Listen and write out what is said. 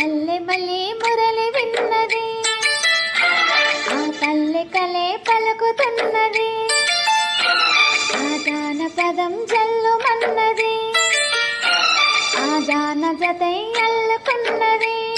తల్లి మల్లి మురళి విన్నది. ఆ తల్లి కలే పలుకుతున్నది. ఆ జాన పదం జల్లుమన్నది. ఆ జాన జతై అల్లుకున్నది.